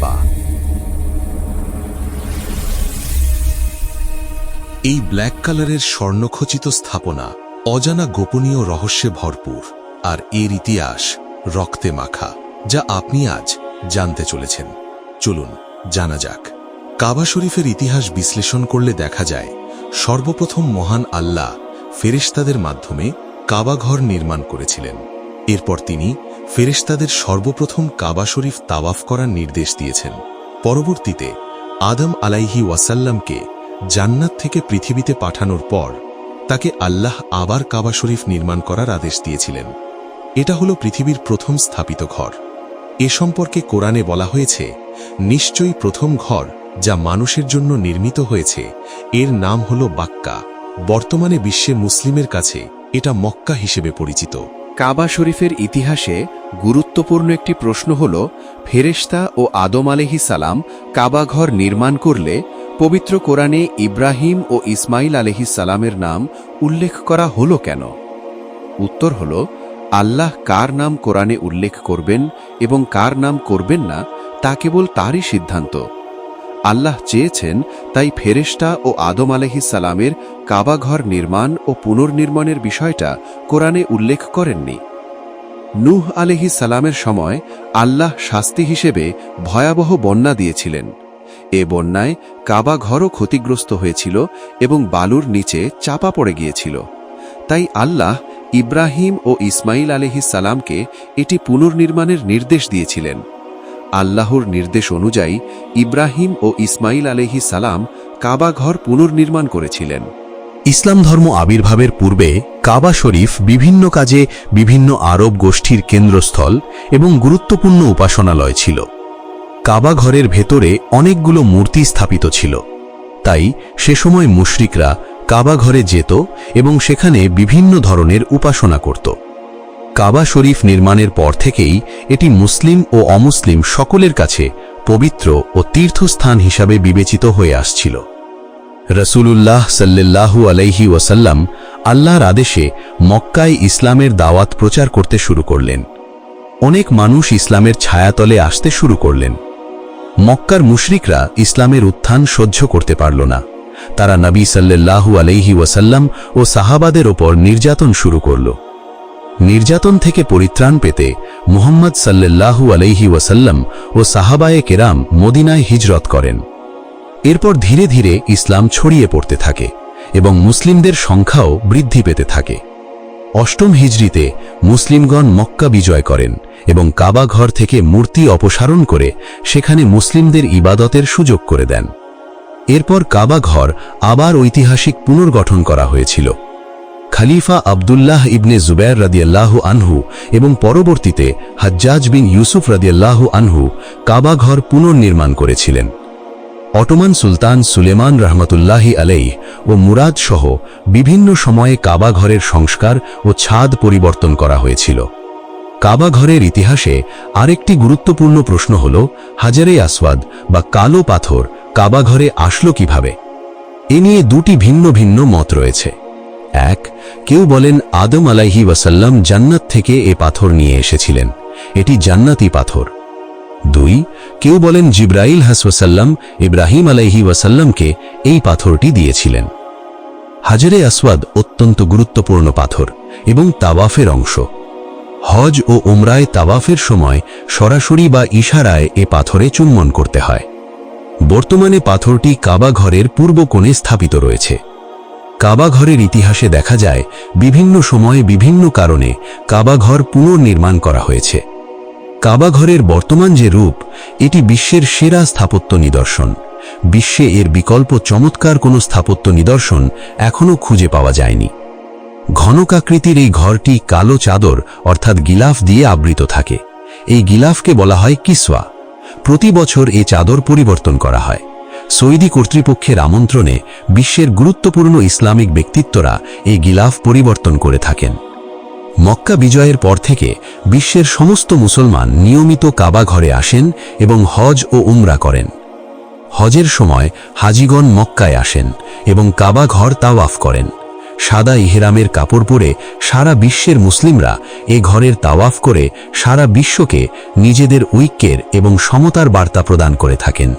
কাবা এই ব্ল্যাক কালারের স্বর্ণখচিত স্থাপনা অজানা গোপনীয় রহস্যে ভরপুর আর এর ইতিহাস রক্তে মাখা, যা আপনি আজ জানতে চলেছেন। চলুন, জানা যাক। কাবা শরীফের ইতিহাস বিশ্লেষণ করলে দেখা যায়, সর্বপ্রথম মহান আল্লাহ ফেরেশতাদের মাধ্যমে কাবাঘর নির্মাণ করেছিলেন। এরপর তিনি ফেরেশতাদের সর্বপ্রথম কাবা শরীফ তাওয়াফ করার নির্দেশ দিয়েছেন। পরবর্তীতে আদম আলাইহি ওয়াসাল্লামকে জান্নাত থেকে পৃথিবীতে পাঠানোর পর তাকে আল্লাহ আবার কাবা শরীফ নির্মাণ করার আদেশ দিয়েছিলেন। এটা হলো পৃথিবীর প্রথম স্থাপিত ঘর। এ সম্পর্কে কোরআনে বলা হয়েছে, নিশ্চয়ই প্রথম ঘর যা মানুষের জন্য নির্মিত হয়েছে, এর নাম হল বাক্কা। বর্তমানে বিশ্বে মুসলিমের কাছে এটা মক্কা হিসেবে পরিচিত। কাবা শরীফের ইতিহাসে গুরুত্বপূর্ণ একটি প্রশ্ন হল, ফেরেশতা ও আদম আলহি সালাম কাবাঘর নির্মাণ করলে পবিত্র কোরআনে ইব্রাহিম ও ইসমাইল আলহি সালামের নাম উল্লেখ করা হলো কেন? উত্তর হল, আল্লাহ কার নাম কোরআনে উল্লেখ করবেন এবং কার নাম করবেন না তা কেবল তারই সিদ্ধান্ত। আল্লাহ চেয়েছেন তাই ফেরেশতা ও আদম আলহি সালামের কাবাঘর নির্মাণ ও পুনর্নির্মাণের বিষয়টা কোরআনে উল্লেখ করেননি। নূহ আলহি সালামের সময় আল্লাহ শাস্তি হিসেবে ভয়াবহ বন্যা দিয়েছিলেন। এ বন্যায় কাবা ঘরও ক্ষতিগ্রস্ত হয়েছিল এবং বালুর নিচে চাপা পড়ে গিয়েছিল। তাই আল্লাহ ইব্রাহিম ও ইসমাইল আলহি সালামকে এটি পুনর্নির্মাণের নির্দেশ দিয়েছিলেন। আল্লাহর নির্দেশ অনুযায়ী ইব্রাহিম ও ইসমাইল আলহি সালাম কাবা ঘর পুনর্নির্মাণ করেছিলেন। ইসলাম ধর্ম আবির্ভাবের পূর্বে কাবা শরীফ বিভিন্ন কাজে বিভিন্ন আরব গোষ্ঠীর কেন্দ্রস্থল এবং গুরুত্বপূর্ণ উপাসনালয় ছিল। কাবা ঘরের ভেতরে অনেকগুলো মূর্তি স্থাপিত ছিল। তাই সে সময় মুশরিকরা কাবা ঘরে যেত এবং সেখানে বিভিন্ন ধরনের উপাসনা করত। কাবা শরীফ নির্মাণের পর থেকেই এটি মুসলিম ও অমুসলিম সকলের কাছে পবিত্র ও তীর্থস্থান হিসাবে বিবেচিত হয়ে আসছিল। রসুলুল্লাহ সাল্লাল্লাহু আলাইহি ওয়াসাল্লাম আল্লাহর আদেশে মক্কায় ইসলামের দাওয়াত প্রচার করতে শুরু করলেন। অনেক মানুষ ইসলামের ছায়াতলে আসতে শুরু করলেন। মক্কার মুশরিকরা ইসলামের উত্থান সহ্য করতে পারল না। তারা নবী সাল্লাল্লাহু আলাইহি ওয়াসাল্লাম ও সাহাবাদের ওপর নির্যাতন শুরু করল। নির্যাতন থেকে পরিত্রাণ পেতে মুহাম্মদ সাল্লাল্লাহু আলাইহি ওয়াসাল্লাম ও সাহাবায়ে কেরাম মদিনায় হিজরত করেন। এরপর ধীরে ধীরে ইসলাম ছড়িয়ে পড়তে থাকে এবং মুসলিমদের সংখ্যাও বৃদ্ধি পেতে থাকে। অষ্টম হিজরিতে মুসলিমগণ মক্কা বিজয় করেন এবং কাবা ঘর থেকে মূর্তি অপসারণ করে সেখানে মুসলিমদের ইবাদতের সুযোগ করে দেন। এরপর কাবা ঘর আবার ঐতিহাসিক পুনর্গঠন করা হয়েছিল। খালিফা আবদুল্লাহ ইবনে জুবের রাদিয়াল্লাহু আনহু এবং পরবর্তীতে হাজ্জাজ বিন ইউসুফ রাদিয়াল্লাহু আনহু কাবা ঘর পুনর্নির্মাণ করেছিলেন। অটোমান সুলতান সুলেমান রহমতুল্লাহি আলাই ও মুরাদ সহ বিভিন্ন সময়ে কাবা ঘরের সংস্কার ও ছাদ পরিবর্তন করা হয়েছিল। কাবা ঘরের ইতিহাসে আরেকটি গুরুত্বপূর্ণ প্রশ্ন হল, হাজারে আসওয়াদ বা কালো পাথর কাবা ঘরে আসলো কীভাবে? এ নিয়ে দুটি ভিন্ন ভিন্ন মত রয়েছে। এক, কেউ বলেন আদম আলাইহি ওয়াসাল্লাম জান্নাত থেকে এ পাথর নিয়ে এসেছিলেন। এটি জান্নাতি পাথর। দুই, কেউ বলেন জিব্রাইল হাসওয়াসাল্লাম ইব্রাহিম আলাইহি ওয়াসাল্লামকে এই পাথরটি দিয়েছিলেন। হাজারে আসওয়াদ অত্যন্ত গুরুত্বপূর্ণ পাথর এবং তাওয়াফের অংশ। হজ ও উমরায় তাওয়াফের সময় সরাসরি বা ইশারায় এ পাথরে চুম্বন করতে হয়। বর্তমানে পাথরটি কাবা ঘরের পূর্ব কোণে স্থাপিত রয়েছে। কাবা ঘরের ইতিহাসে দেখা যায়, বিভিন্ন সময়ে বিভিন্ন কারণে কাবা ঘর পুনর্নির্মাণ করা হয়েছে। কাবা ঘরের বর্তমান যে রূপ, এটি বিশ্বের সেরা স্থাপত্য নিদর্শন। বিশ্বে এর বিকল্প চমৎকার কোনো স্থাপত্য নিদর্শন এখনও খুঁজে পাওয়া যায়নি। ঘনকাকৃতির এই ঘরটি কালো চাদর, অর্থাৎ গিলাফ দিয়ে আবৃত থাকে। এই গিলাফকে বলা হয় কিসওয়া। প্রতি বছর এই চাদর পরিবর্তন করা হয়। সৌদি কর্তৃপক্ষের আমন্ত্রণে বিশ্বের গুরুত্বপূর্ণ ইসলামিক ব্যক্তিত্বরা এই গিলাফ পরিবর্তন করে থাকেন। মক্কা বিজয়ের পর থেকে বিশ্বের সমস্ত মুসলমান নিয়মিত কাবা ঘরে আসেন এবং হজ ও উমরা করেন। হজের সময় হাজিগণ মক্কায় আসেন এবং কাবা ঘর তাওয়াফ করেন। সাদা ইহেরামের কাপড় পরে সারা বিশ্বের মুসলিমরা এ ঘরের তাওয়াফ করে সারা বিশ্বকে নিজেদের ঐক্যের এবং সমতার বার্তা প্রদান করে থাকেন।